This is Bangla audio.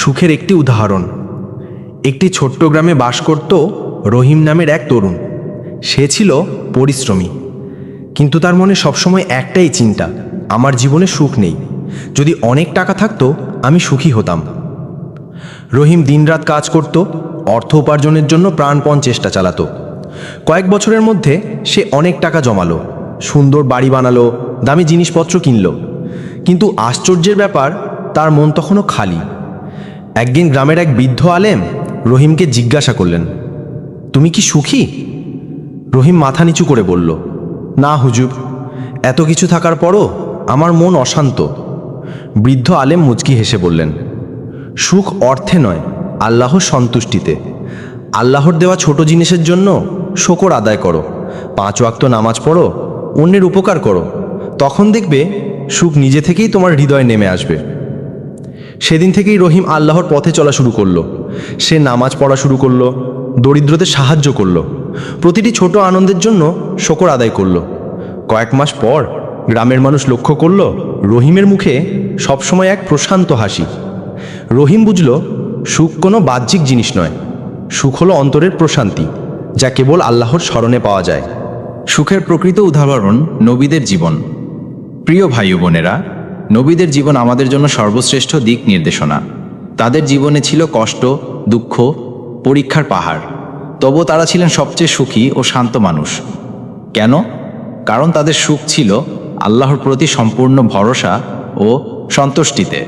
সুখের একটি উদাহরণ। একটি ছোট্ট গ্রামে বাস করত রহিম নামের এক তরুণ। সে ছিল পরিশ্রমী। কিন্তু তার মনে সবসময় একটাই চিন্তা, আমার জীবনে সুখ নেই। যদি অনেক টাকা থাকতো, আমি সুখী হতাম। রহিম দিনরাত কাজ করত, অর্থ উপার্জনের জন্য প্রাণপণ চেষ্টা চালাতো। কয়েক বছরের মধ্যে সে অনেক টাকা জমালো, সুন্দর বাড়ি বানালো, দামি জিনিসপত্র কিনল। কিন্তু আশ্চর্যের ব্যাপার, তার মন তখনও খালি। একদিন গ্রামের এক বৃদ্ধ আলেম রহিমকে জিজ্ঞাসা করলেন, তুমি কি সুখী? রহিম মাথা নিচু করে বলল, না হুজুর, এত কিছু থাকার পরও আমার মন অশান্ত। বৃদ্ধ আলেম মুচকি হেসে বললেন, সুখ অর্থে নয় আল্লাহর সন্তুষ্টিতে। আল্লাহর দেওয়া ছোট জিনিসের জন্য শকর আদায় করো। পাঁচ ওয়াক্ত নামাজ পড়ো, অন্যের উপকার করো। তখন দেখবে সুখ নিজে থেকেই তোমার হৃদয়ে নেমে আসবে। সেদিন থেকেই রহিম আল্লাহর পথে চলা শুরু করল। সে নামাজ পড়া শুরু করল, দরিদ্রদের সাহায্য করল, প্রতিটি ছোট আনন্দের জন্য শকর আদায় করল। কয়েক মাস পর গ্রামের মানুষ লক্ষ্য করল, রহিমের মুখে সবসময় এক প্রশান্ত হাসি। রহিম বুঝল, সুখ কোনো বাহ্যিক জিনিস নয়। সুখ হলো অন্তরের প্রশান্তি, যা কেবল আল্লাহর স্মরণে পাওয়া যায়। সুখের প্রকৃত উদাহরণ নবীদের জীবন। প্রিয় ভাই বোনেরা নবীদের জীবন আমাদের জন্য সর্বশ্রেষ্ঠ দিক নির্দেশনা। তাদের জীবনে ছিল কষ্ট, দুঃখ, পরীক্ষার পাহাড়। তবু তারা ছিলেন সবচেয়ে সুখী ও শান্ত মানুষ। কেন? কারণ তাদের সুখ ছিল আল্লাহর প্রতি সম্পূর্ণ ভরসা ও সন্তুষ্টিতে।